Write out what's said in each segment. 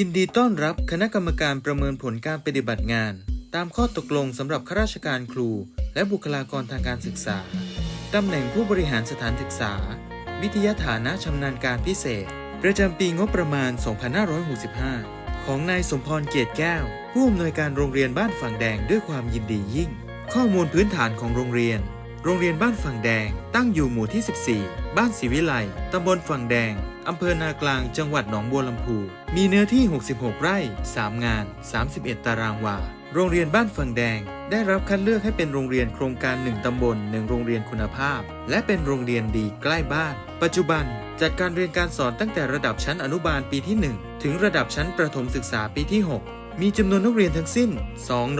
ยินดีต้อนรับคณะกรรมการประเมินผลการปฏิบัติงาน ตามข้อตกลงสำหรับข้าราชการครู และบุคลากรทางการศึกษา ตำแหน่งผู้บริหารสถานศึกษา วิทยาฐานะชำนาญการพิเศษ ประจำปีงบประมาณ 2565 ของนายสมพรเกียรติแก้ว ผู้อำนวยการโรงเรียนบ้านฝั่งแดงด้วยความยินดียิ่ง ข้อมูลพื้นฐานของโรงเรียน โรงเรียนบ้านฝั่งแดง ตั้งอยู่หมู่ที่ 14 บ้านศรีวิไลตำบลฝั่งแดง อำเภอนากลางจังหวัดหนองบัวลำพู มีเนื้อที่ 66 ไร่ 3 งาน 31 ตารางวา โรงเรียนบ้านฝั่งแดง ได้รับคัดเลือกให้เป็นโรงเรียนโครงการ 1 ตำบล 1 โรงเรียนคุณภาพ และเป็นโรงเรียนดีใกล้บ้าน ปัจจุบัน จัดการเรียนการสอนตั้งแต่ระดับชั้นอนุบาลปีที่ 1 ถึงระดับชั้นประถมศึกษาปีที่ 6 มีจำนวนนักเรียนทั้งสิ้น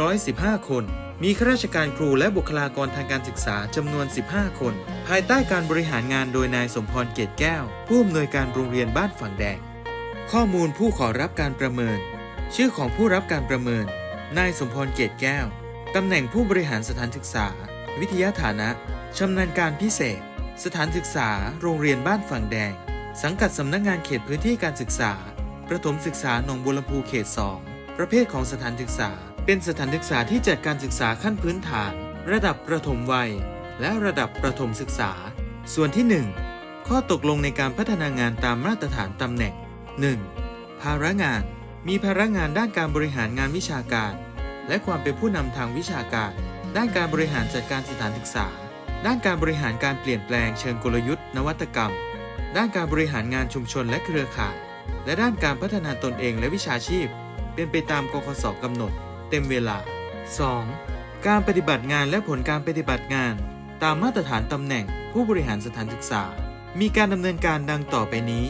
215 คน มีข้าราชการครูและบุคลากรทางการศึกษาจำนวน 15 คน ภายใต้การบริหารงานโดยนายสมพรเกตแก้ว ผู้อำนวยการโรงเรียนบ้านฝั่งแดง ข้อมูลผู้ขอรับการประเมิน ชื่อของผู้รับการประเมิน นายสมพรเกตแก้ว ตำแหน่งผู้บริหารสถานศึกษา วิทยาฐานะชำนาญการพิเศษ สถานศึกษา โรงเรียนบ้านฝั่งแดง สังกัดสำนักงานเขตพื้นที่การศึกษา ประถมศึกษาหนองบัวลำพูเขต 2 ประเภทของสถานศึกษา เป็นสถานศึกษาที่จัดการศึกษาขั้นพื้นฐาน ระดับประถมวัย และระดับประถมศึกษา ส่วนที่ 1 ข้อตกลงในการพัฒนางานตามมาตรฐานตำแหน่ง 1. ภาระงาน มีภาระงานด้านการบริหารงานวิชาการ และความเป็นผู้นำทางวิชาการ ด้านการบริหารจัดการสถานศึกษา ด้านการบริหารการเปลี่ยนแปลงเชิงกลยุทธ์ นวัตกรรม ด้านการบริหารงานชุมชนและเครือข่าย และด้านการพัฒนาตนเองและวิชาชีพ เป็นไปตามกคสกำหนด เต็มเวลา 2. การปฏิบัติงานและผลการปฏิบัติงาน ตามมาตรฐานตำแหน่งผู้บริหารสถานศึกษา มีการดำเนินการดังต่อไปนี้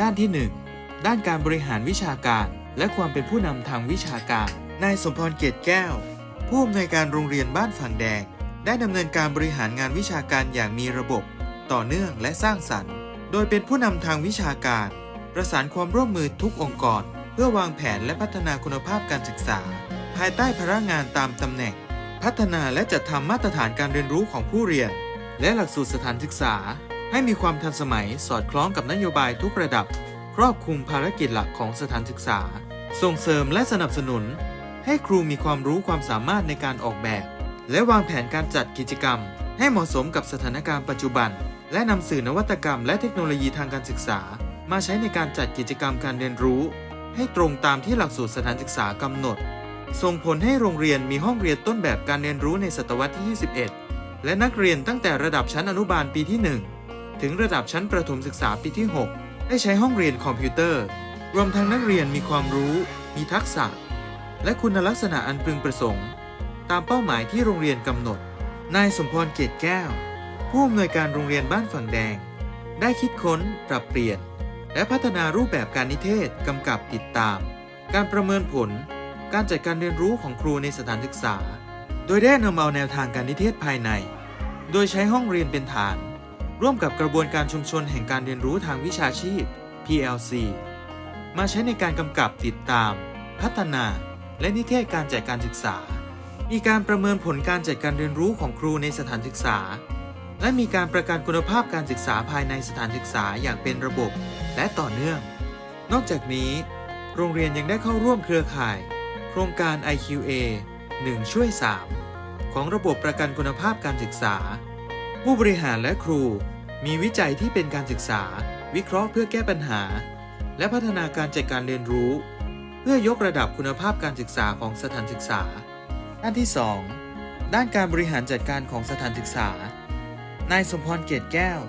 ด้านที่ 1 ด้านการบริหารวิชาการ และความเป็นผู้นำทางวิชาการ นายสมพรเกียรติแก้ว ผู้อำนวยการโรงเรียนบ้านฝั่งแดง ได้ดำเนินการบริหารงานวิชาการอย่างมีระบบ ต่อเนื่องและสร้างสรรค์ โดยเป็นผู้นำทางวิชาการ ประสานความร่วมมือทุกองค์กร เพื่อวางแผนและพัฒนาคุณภาพการศึกษา ภายใต้พนักงานตามตำแหน่ง พัฒนาและจัดทำมาตรฐานการเรียนรู้ของผู้เรียน และหลักสูตรสถานศึกษา ให้มีความทันสมัยสอดคล้องกับนโยบายทุกระดับ ครอบคลุมภารกิจหลักของสถานศึกษา ส่งเสริมและสนับสนุน ให้ครูมีความรู้ความสามารถในการออกแบบ และวางแผนการจัดกิจกรรม ให้เหมาะสมกับสถานการณ์ปัจจุบัน และนำสื่อนวัตกรรม และเทคโนโลยีทางการศึกษา มาใช้ในการจัดกิจกรรมการเรียนรู้ ให้ตรงตามที่หลักสูตรสถานศึกษากำหนด ส่งผลให้โรงเรียนมีห้องเรียนต้นแบบการเรียนรู้ในศตวรรษที่ 21 และนักเรียนตั้งแต่ระดับชั้นอนุบาลปีที่ 1 ถึงระดับชั้นประถมศึกษาปีที่ 6 ได้ใช้ห้องเรียนคอมพิวเตอร์ รวมทั้งนักเรียนมีความรู้ มีทักษะ และคุณลักษณะอันพึงประสงค์ ตามเป้าหมายที่โรงเรียนกำหนด นายสมพรเกตแก้ว ผู้อำนวยการโรงเรียนบ้านฝั่งแดง ได้คิดค้นปรับเปลี่ยน และพัฒนารูปแบบการนิเทศกำกับติดตาม การประเมินผล การจัดการเรียนรู้ของครูในสถานศึกษา โดยได้นำเอาแนวทางการนิเทศภายใน โดยใช้ห้องเรียนเป็นฐาน ร่วมกับกระบวนการชุมชนแห่งการเรียนรู้ทางวิชาชีพ PLC มาใช้ในการกำกับติดตาม พัฒนา และนิเทศการจัดการศึกษา มีการประเมินผลการจัดการเรียนรู้ของครูในสถานศึกษา และมีการประกันคุณภาพการศึกษาภายในสถานศึกษาอย่างเป็นระบบและต่อเนื่อง นอกจากนี้ โรงเรียนยังได้เข้าร่วมเครือข่าย โครงการ IQA 1 ช่วย 3 ของระบบประกันคุณภาพการศึกษา ผู้บริหารและครู มีวิจัยที่เป็นการศึกษา วิเคราะห์เพื่อแก้ปัญหา และพัฒนาการจัดการเรียนรู้ เพื่อยกระดับคุณภาพการศึกษาของสถานศึกษา ด้านที่ 2 ด้านการบริหารจัดการของสถานศึกษา นายสมพรเกตแก้ว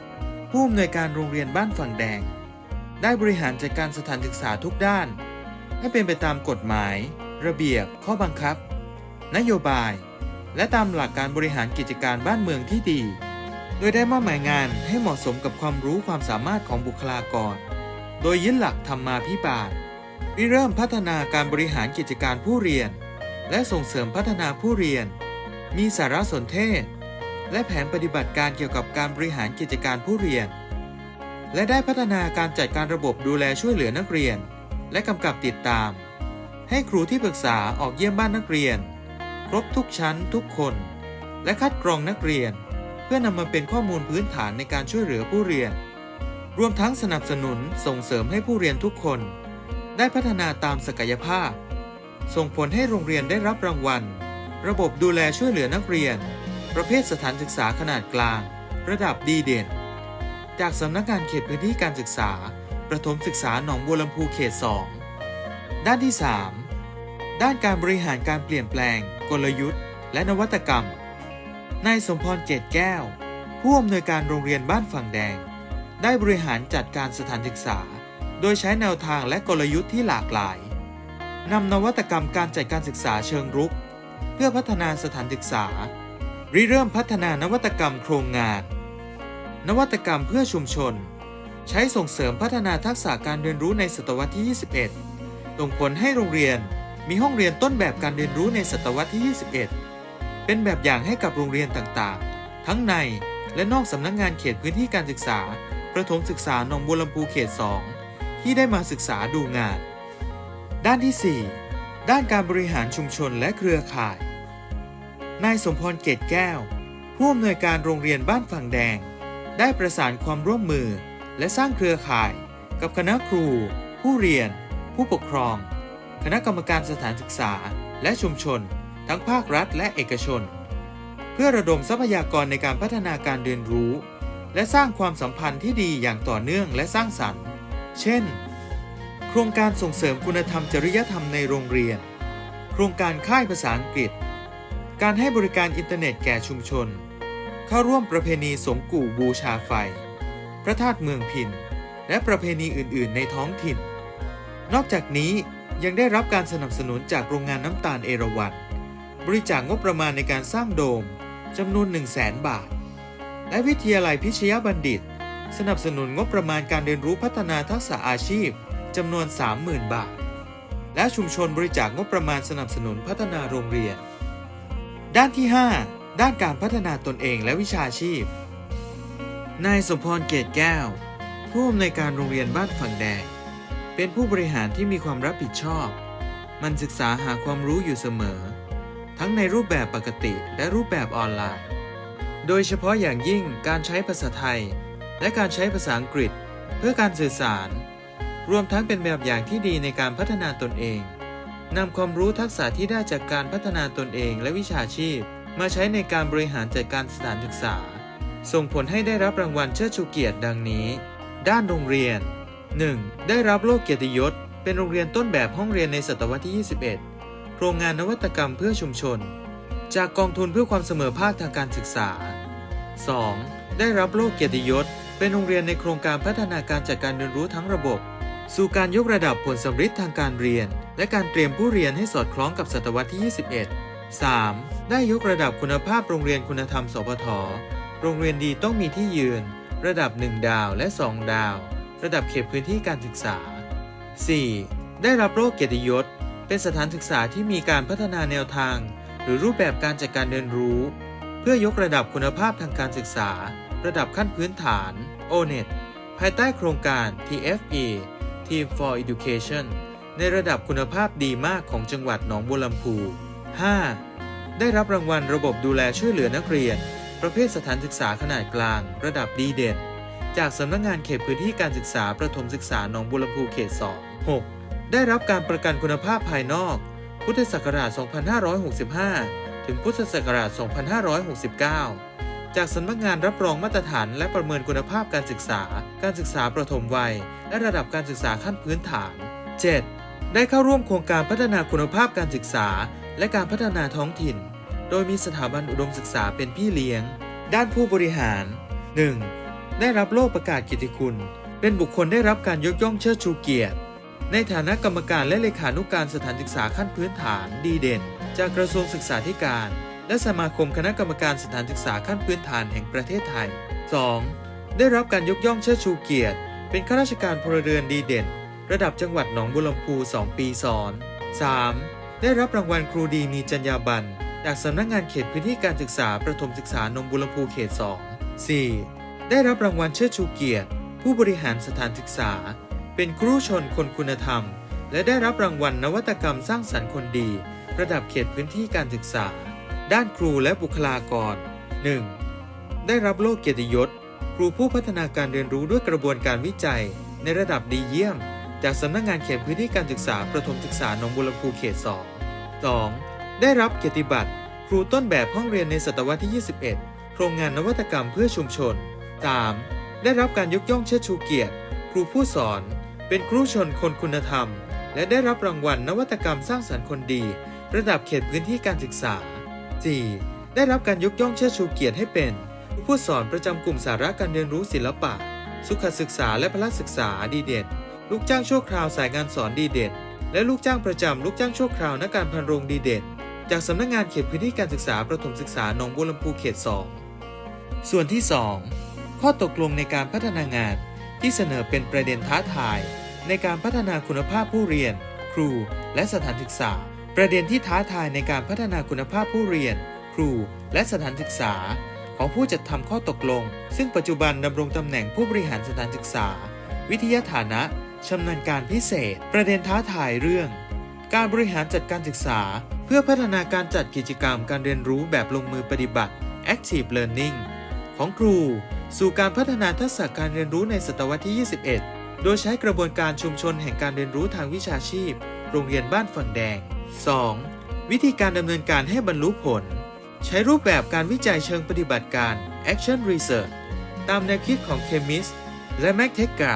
ผู้อำนวยการโรงเรียนบ้านฝั่งแดง ได้บริหารจัดการสถานศึกษาทุกด้าน ให้เป็นไปตามกฎหมาย ระเบียบ ข้อบังคับ นโยบาย และตามหลักการบริหารกิจการบ้านเมืองที่ดี โดยได้มอบหมายงานให้เหมาะสมกับความรู้ความสามารถของบุคลากร โดยยึดหลักธรรมาภิบาลริเริ่มพัฒนาการบริหารกิจการผู้เรียน และส่งเสริมพัฒนาผู้เรียน มีสารสนเทศ และแผนปฏิบัติการเกี่ยวกับการบริหารกิจการผู้เรียน และได้พัฒนาการจัดการระบบดูแลช่วยเหลือนักเรียน และกำกับติดตาม ให้ครูที่ปรึกษาออกเยี่ยมบ้านนักเรียน ครบทุกชั้นทุกคน และคัดกรองนักเรียน เพื่อนำมาเป็นข้อมูลพื้นฐานในการช่วยเหลือผู้เรียน รวมทั้งสนับสนุนส่งเสริมให้ผู้เรียนทุกคน ได้พัฒนาตามศักยภาพ ส่งผลให้โรงเรียนได้รับรางวัล ระบบดูแลช่วยเหลือนักเรียน ประเภทสถานศึกษาขนาดกลาง ระดับดีเด่น จากสำนักงานเขตพื้นที่การศึกษา ประถมศึกษาหนองบัวลำพูเขต 2 ด้านที่ 3 ด้านการบริหารการเปลี่ยนแปลง กลยุทธ์ และนวัตกรรม นายสมพรเกตแก้ว ผู้อำนวยการโรงเรียนบ้านฝั่งแดง ได้บริหารจัดการสถานศึกษา โดยใช้แนวทางและกลยุทธ์ที่หลากหลายนำนวัตกรรมการจัดการศึกษาเชิงรุก เพื่อพัฒนาสถานศึกษา ริเริ่มพัฒนานวัตกรรมโครงงาน นวัตกรรมเพื่อชุมชน ใช้ส่งเสริมพัฒนาทักษะการเรียนรู้ในศตวรรษที่ 21ส่งผลให้โรงเรียนมีห้องเรียนต้นแบบการเรียนรู้ในศตวรรษที่ 21 เป็นแบบอย่างให้กับโรงเรียนต่างๆ ทั้งในและนอกสำนักงานเขตพื้นที่การศึกษา ประถมศึกษาหนองบัวลำพูเขต 2 ที่ได้มาศึกษาดูงาน ด้านที่ 4 ด้านการบริหารชุมชนและเครือข่าย นายสมพรเกตแก้ว ผู้อำนวยการโรงเรียนบ้านฝั่งแดง ได้ประสานความร่วมมือ และสร้างเครือข่าย กับคณะครู ผู้เรียน ผู้ปกครอง คณะกรรมการสถานศึกษา และชุมชน ทั้งภาครัฐและเอกชน เพื่อระดมทรัพยากรในการพัฒนาการเรียนรู้ และสร้างความสัมพันธ์ที่ดีอย่างต่อเนื่องและสร้างสรรค์ เช่น โครงการส่งเสริมคุณธรรมจริยธรรมในโรงเรียน โครงการค่ายภาษาอังกฤษ การให้บริการอินเทอร์เน็ตแก่ชุมชน เข้าร่วมประเพณีสงกู่บูชาไฟ พระธาตุเมืองพิน และประเพณีอื่น ๆ ในท้องถิ่น นอกจากนี้ยังได้รับการสนับสนุนจากโรงงานน้ำตาลเอราวัณบริจาคงบประมาณในการสร้างโดมจำนวน 1 0 0 0 0แบาท และวิทยาลัยพิชยบัณฑิต สนับสนุนงบประมาณการเรียนรู้พัฒนาทักษะอาชีพจำนวน 30,000 บาท และชุมชนบริจาคงบประมาณสนับสนุนพัฒนาโรงเรียน ด้านที่ 5 ด้านการพัฒนาตนเองและวิชาชีพ นายสมพรเกตแก้ว ผู้อำนวยการโรงเรียนบ้านฝั่งแดง เป็นผู้บริหารที่มีความรับผิดชอบ มันศึกษาหาความรู้อยู่เสมอ ทั้งในรูปแบบปกติและรูปแบบออนไลน์ โดยเฉพาะอย่างยิ่งการใช้ภาษาไทย และการใช้ภาษาอังกฤษ เพื่อการสื่อสาร รวมทั้งเป็นแบบอย่างที่ดีในการพัฒนาตนเอง นำความรู้ทักษะที่ได้จากการพัฒนาตนเองและวิชาชีพ มาใช้ในการบริหารจัดการสถานศึกษา ส่งผลให้ได้รับรางวัลเชิดชูเกียรติดังนี้ ด้านโรงเรียน 1. ได้รับโล่เกียรติยศ เป็นโรงเรียนต้นแบบห้องเรียนในศตวรรษที่ 21โครงงานนวัตกรรมเพื่อชุมชน จากกองทุนเพื่อความเสมอภาคทางการศึกษา 2. ได้รับโล่เกียรติยศ เป็นโรงเรียนในโครงการพัฒนาการจัดการเรียนรู้ทั้งระบบ สู่การยกระดับผลสำฤทธิ์ทางการเรียน และการเตรียมผู้เรียนให้สอดคล้องกับศตวรรษที่ 21 3. ได้ยกระดับคุณภาพโรงเรียนคุณธรรม สพท โรงเรียนดีต้องมีที่ยืน ระดับ 1 ดาวและ 2 ดาว ระดับเขตพื้นที่การศึกษา 4. ได้รับโล่เกียรติยศ เป็นสถานศึกษาที่มีการพัฒนาแนวทาง หรือรูปแบบการจัดการเรียนรู้ เพื่อยกระดับคุณภาพทางการศึกษา ระดับขั้นพื้นฐาน ONET ภายใต้โครงการ TFE Team for Education ในระดับคุณภาพดีมากของจังหวัดหนองบัวลำพู 5. ได้รับรางวัลระบบดูแลช่วยเหลือนักเรียน ประเภทสถานศึกษาขนาดกลาง ระดับดีเด่น จากสำนักงานเขตพื้นที่การศึกษาประถมศึกษาหนองบัวลำพูเขต2 6. ได้รับการประกันคุณภาพภายนอก พุทธศักราช 2565 ถึงพุทธศักราช 2569 จากสำนักงานรับรองมาตรฐานและประเมินคุณภาพการศึกษา การศึกษาประถมวัย และระดับการศึกษาขั้นพื้นฐาน 7. ได้เข้าร่วมโครงการพัฒนาคุณภาพการศึกษา และการพัฒนาท้องถิ่น โดยมีสถาบันอุดมศึกษาเป็นพี่เลี้ยง ด้านผู้บริหาร 1. ได้รับโล่ประกาศเกิยรติคุณ เป็นบุคคลได้รับการยกย่องเชิดชูเกียรติ ในฐานะกรรมการและเลขานุการสถานศึกษาขั้นพื้นฐานดีเด่น จากกระทรวงศึกษาธิการ และสมาคมคณะกรรมการสถานศึกษาขั้นพื้นฐานแห่งประเทศไทย 2. ได้รับการยกย่องเชิดชูเกียรติ เป็นข้าราชการพลเรือนดีเด่น ระดับจังหวัดหนองบัวลำพู 2 ปีซ้อน 3. ได้รับรางวัลครูดีมีจรรยาบรรณจากสำนักงานเขตพื้นที่การศึกษาประถมศึกษาหนองบัวลำพูเขต 2 4. ได้รับรางวัลเชิดชูเกียรติ ผู้บริหารสถานศึกษา เป็นครูชนคนคุณธรรม และได้รับรางวัลนวัตกรรมสร้างสรรค์คนดี ระดับเขตพื้นที่การศึกษา ด้านครูและบุคลากร 1. ได้รับโล่เกียรติยศ ครูผู้พัฒนาการเรียนรู้ด้วยกระบวนการวิจัย ในระดับดีเยี่ยม จากสำนักงานเขตพื้นที่การศึกษาประถมศึกษาหนองบัวลำพูเขต 2 2. ได้รับเกียรติบัตร ครูต้นแบบห้องเรียนในศตวรรษที่ 21 โครงงานนวัตกรรมเพื่อชุมชน 3. ได้รับการยกย่องเชิดชูเกียรติ ครูผู้สอน เป็นครูชนคนคุณธรรม และได้รับรางวัลนวัตกรรมสร้างสรรค์คนดี ระดับเขตพื้นที่การศึกษา 4. ได้รับการยกย่องเชิดชูเกียรติให้เป็นผู้สอนประจำกลุ่มสาระการเรียนรู้ศิลปะ สุขศึกษาและพละศึกษาดีเด่น ลูกจ้างชั่วคราวสายงานสอนดีเด่น และลูกจ้างประจำลูกจ้างชั่วคราวนักการพันโรงดีเด่น จากสำนักงานเขตพื้นที่การศึกษาประถมศึกษาหนองบัวลำพูเขต 2 ส่วนที่ 2 ข้อตกลงในการพัฒนางานที่เสนอเป็นประเด็นท้าทาย ในการพัฒนาคุณภาพผู้เรียน ครู และสถานศึกษา ประเด็นที่ท้าทายในการพัฒนาคุณภาพผู้เรียน ครู และสถานศึกษา ของผู้จัดทำข้อตกลง ซึ่งปัจจุบันดำรงตำแหน่งผู้บริหารสถานศึกษา วิทยาฐานะ ชำนาญการพิเศษ ประเด็นท้าทายเรื่อง การบริหารจัดการศึกษา เพื่อพัฒนาการจัดกิจกรรมการเรียนรู้แบบลงมือปฏิบัติ Active Learning ของครู สู่การพัฒนาทักษะการเรียนรู้ในศตวรรษที่ 21 โดยใช้กระบวนการชุมชนแห่งการเรียนรู้ทางวิชาชีพ โรงเรียนบ้านฝั่งแดง 2. วิธีการดำเนินการให้บรรลุผล ใช้รูปแบบการวิจัยเชิงปฏิบัติการ Action Research ตามแนวคิดของเคมิสและแมคเทกา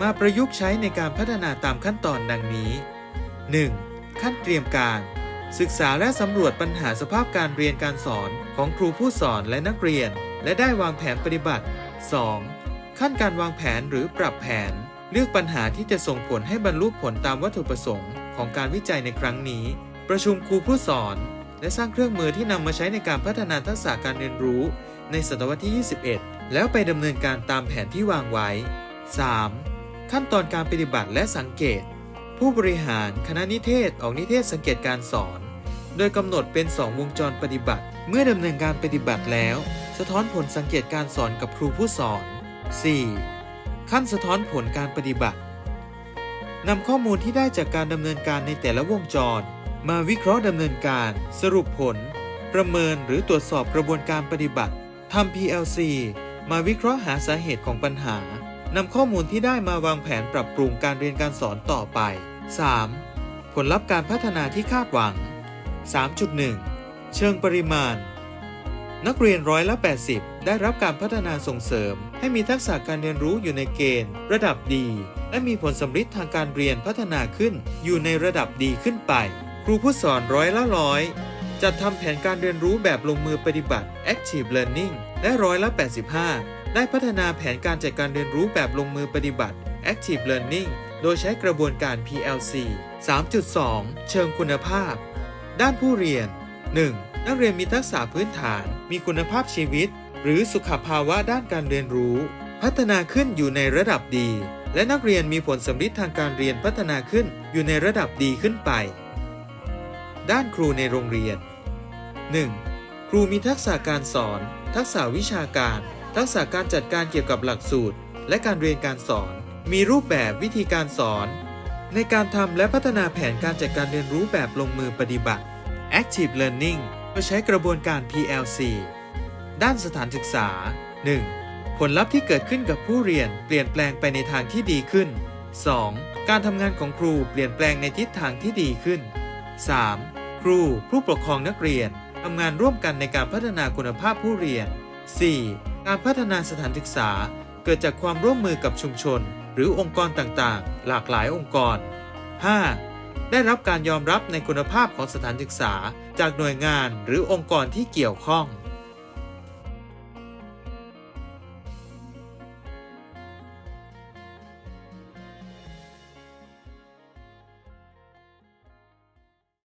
มาประยุกต์ใช้ในการพัฒนาตามขั้นตอนดังนี้ 1. ขั้นเตรียมการ ศึกษาและสำรวจปัญหาสภาพการเรียนการสอนของครูผู้สอนและนักเรียน และได้วางแผนปฏิบัติ 2. ขั้นการวางแผนหรือปรับแผน เลือกปัญหาที่จะส่งผลให้บรรลุผลตามวัตถุประสงค์ของการวิจัยในครั้งนี้ ประชุมครูผู้สอน และสร้างเครื่องมือที่นำมาใช้ในการพัฒนาทักษะการเรียนรู้ ในศตวรรษที่ 21 แล้วไปดำเนินการตามแผนที่วางไว้ 3. ขั้นตอนการปฏิบัติและสังเกต ผู้บริหารคณะนิเทศออกนิเทศสังเกตการสอน โดยกำหนดเป็น 2 วงจรปฏิบัติ เมื่อดำเนินการปฏิบัติแล้ว สะท้อนผลสังเกตการสอนกับครูผู้สอน 4. ขั้นสะท้อนผลการปฏิบัตินำข้อมูลที่ได้จากการดำเนินการในแต่ละวงจร มาวิเคราะห์ดำเนินการ สรุปผล ประเมินหรือตรวจสอบกระบวนการปฏิบัติทำ PLC มาวิเคราะห์หาสาเหตุของปัญหา นำข้อมูลที่ได้มาวางแผนปรับปรุงการเรียนการสอนต่อไป 3. ผลลัพธ์การพัฒนาที่คาดหวัง 3.1 เชิงปริมาณ นักเรียนร้อยละ 80 ได้รับการพัฒนาส่งเสริม ให้มีทักษะการเรียนรู้อยู่ในเกณฑ์ ระดับดี และมีผลสำฤทธิ์ทางการเรียนพัฒนาขึ้น อยู่ในระดับดีขึ้นไป ครูผู้สอนร้อยละร้อยจัดทำแผนการเรียนรู้แบบลงมือปฏิบัติ Active Learning และร้อยละ 85 ได้พัฒนาแผนการจัดการเรียนรู้แบบลงมือปฏิบัติ Active Learning โดยใช้กระบวนการ PLC 3.2 เชิงคุณภาพ ด้านผู้เรียน 1. นักเรียนมีทักษะพื้นฐาน มีคุณภาพชีวิต หรือสุขภาวะด้านการเรียนรู้ พัฒนาขึ้นอยู่ในระดับดี และนักเรียนมีผลสำฤทธิ์ทางการเรียนพัฒนาขึ้นอยู่ในระดับดีขึ้นไป ด้านครูในโรงเรียน 1. ครูมีทักษะการสอน ทักษะวิชาการ ทักษะการจัดการเกี่ยวกับหลักสูตร และการเรียนการสอน มีรูปแบบวิธีการสอน ในการทำและพัฒนาแผนการจัดการเรียนรู้แบบลงมือปฏิบัติ Active Learning โดยใช้กระบวนการ PLC ด้านสถานศึกษา 1. ผลลัพธ์ที่เกิดขึ้นกับผู้เรียนเปลี่ยนแปลงไปในทางที่ดีขึ้น 2. การทำงานของครูเปลี่ยนแปลงในทิศทางที่ดีขึ้น 3. ครูผู้ปกครองนักเรียนทำงานร่วมกันในการพัฒนาคุณภาพผู้เรียน 4. การพัฒนาสถานศึกษาเกิดจากความร่วมมือกับชุมชน หรือองค์กรต่างๆ หลากหลายองค์กร 5. ได้รับการยอมรับในคุณภาพของสถานศึกษา จากหน่วยงานหรือองค์กรที่เกี่ยวข้อง